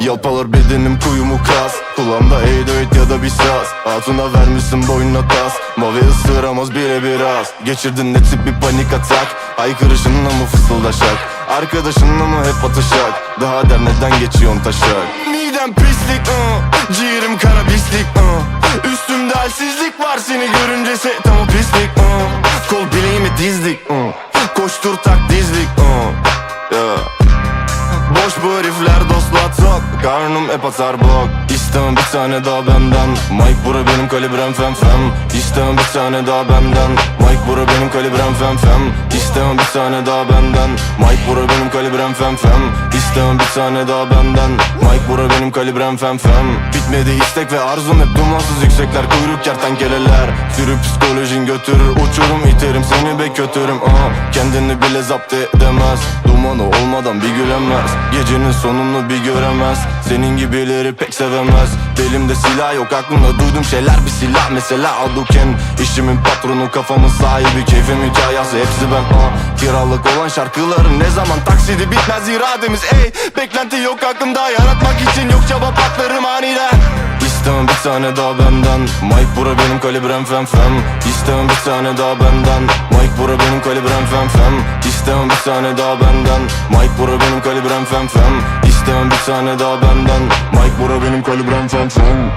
Yalpalar bedenim kuyumu kas Kulağımda 808 ya da bir saz Hatuna vermişsin boynuna tas Mavi ısıramaz bile biraz Geçirdin ne tip bir panik atak Haykırışınla mı fısıldaşak Arkadaşınla mı hep atışak Daha der neden geçiyorsun taşak Midem pislik ıı. Ciğerim kara pislik ıı. Üstümde halsizlik var seni görünce setam o pislik ıı. Kol bileğimi dizdik ıı. Koştur tak dizlik ıı. Yeah. Boş bu herifler dostlar çok Karnım hep atar blok. İstemem bir tane daha benden. Mike bura benim kalibrem fem fem. İstemem bir tane daha benden. Mike bura benim kalibrem fem fem. İstemem bir tane daha benden. Mike bura benim kalibrem fem fem. İstemem bir tane daha benden. Mike bura benim kalibrem fem fem. Bitmedi istek ve arzum hep dumansız. Yüksekler Kuyruk kertenkeleler. Sürü psikolojin götürür. Uçurum iterim seni be kötürüm Aha, Kendini bile zapt edemez. Dumanı olmadan bir gülemez Gecenin sonunu bir göremez. Senin gibileri pek sevemez. Belimde silah yok aklımda duydum şeyler bir silah. Mesela Aduken işimin patronu kafamın sahibi Keyfim hikayesi. Hepsi ben. Ah. Kiralık olan şarkıların ne zaman taksidi bitmez irademiz. Ey beklenti yok aklımda yaratmak için yok. Çaba patlarım aniden bir tane daha benden. Mike bura benim kalibrem fem fem. İstemem bir tane daha benden. Mike bura benim kalibrem fem fem. İstemem bir tane daha benden. Mike bura benim kalibrem fem fem. İstemem bir tane daha benden. Mike bura benim kalibrem fem fem